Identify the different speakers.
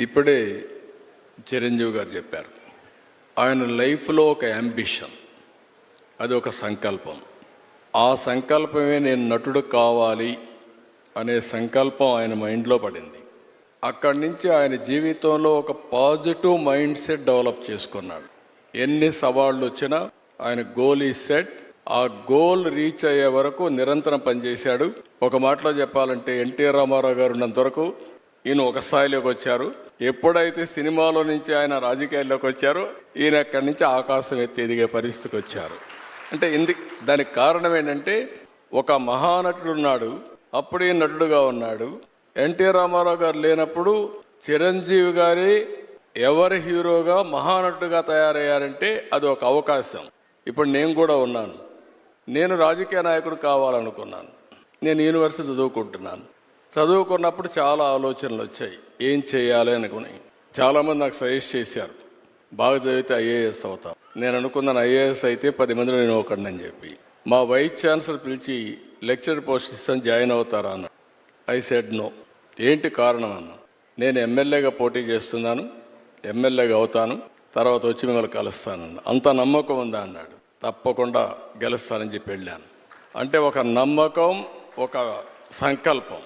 Speaker 1: ఇప్పుడే చిరంజీవి గారు చెప్పారు. ఆయన లైఫ్లో ఒక అంబిషన్. అది ఒక సంకల్పం. ఆ సంకల్పమే నేను నటుడు కావాలి అనే సంకల్పం ఆయన మైండ్లో పడింది. అక్కడి నుంచి ఆయన జీవితంలో ఒక పాజిటివ్ మైండ్ సెట్ డెవలప్ చేసుకున్నాడు. ఎన్ని సవాళ్ళు వచ్చినా ఆయన గోల్ ఈ సెట్ ఆ గోల్ రీచ్ అయ్యే వరకు నిరంతరం పనిచేశాడు. ఒక మాటలో చెప్పాలంటే ఎన్టీఆర్ రామారావు గారు ఉన్నంత వరకు ఈయన ఒక స్థాయిలోకి వచ్చారు. ఎప్పుడైతే సినిమాలో నుంచి ఆయన రాజకీయాల్లోకి వచ్చారో ఈయన అక్కడి నుంచి ఆకాశం ఎత్తి ఎదిగే పరిస్థితికి వచ్చారు. అంటే ఇంది దానికి కారణం ఏంటంటే ఒక మహానటుడు ఉన్నాడు అప్పుడే నటుడుగా ఉన్నాడు. ఎన్టీ రామారావు గారు లేనప్పుడు చిరంజీవి గారి ఎవరి హీరోగా మహానటుడుగా తయారయ్యారంటే అది ఒక అవకాశం. ఇప్పుడు నేను కూడా ఉన్నాను. నేను రాజకీయ నాయకుడు కావాలనుకున్నాను. నేను యూనివర్సిటీ చదువుకుంటున్నాను. చదువుకున్నప్పుడు చాలా ఆలోచనలు వచ్చాయి. ఏం చేయాలి అనుకుని చాలామంది నాకు సజెస్ట్ చేశారు. బాగా చదివితే ఐఏఎస్ అవుతా. నేను అనుకున్నాను ఐఏఎస్ అయితే పది మందిలో నేను ఒకడిని చెప్పి. మా వైస్ ఛాన్సలర్ పిలిచి లెక్చర్ పోస్ట్ ఇస్తాను జాయిన్ అవుతారా అన్న ఐ సెడ్ నో. ఏంటి కారణం అన్న. నేను ఎమ్మెల్యేగా పోటీ చేస్తున్నాను ఎమ్మెల్యేగా అవుతాను తర్వాత వచ్చి మిమ్మల్ని కలుస్తానన్న అంత నమ్మకం ఉందా అన్నాడు. తప్పకుండా గెలుస్తానని చెప్పి వెళ్ళాను. అంటే ఒక నమ్మకం ఒక సంకల్పం.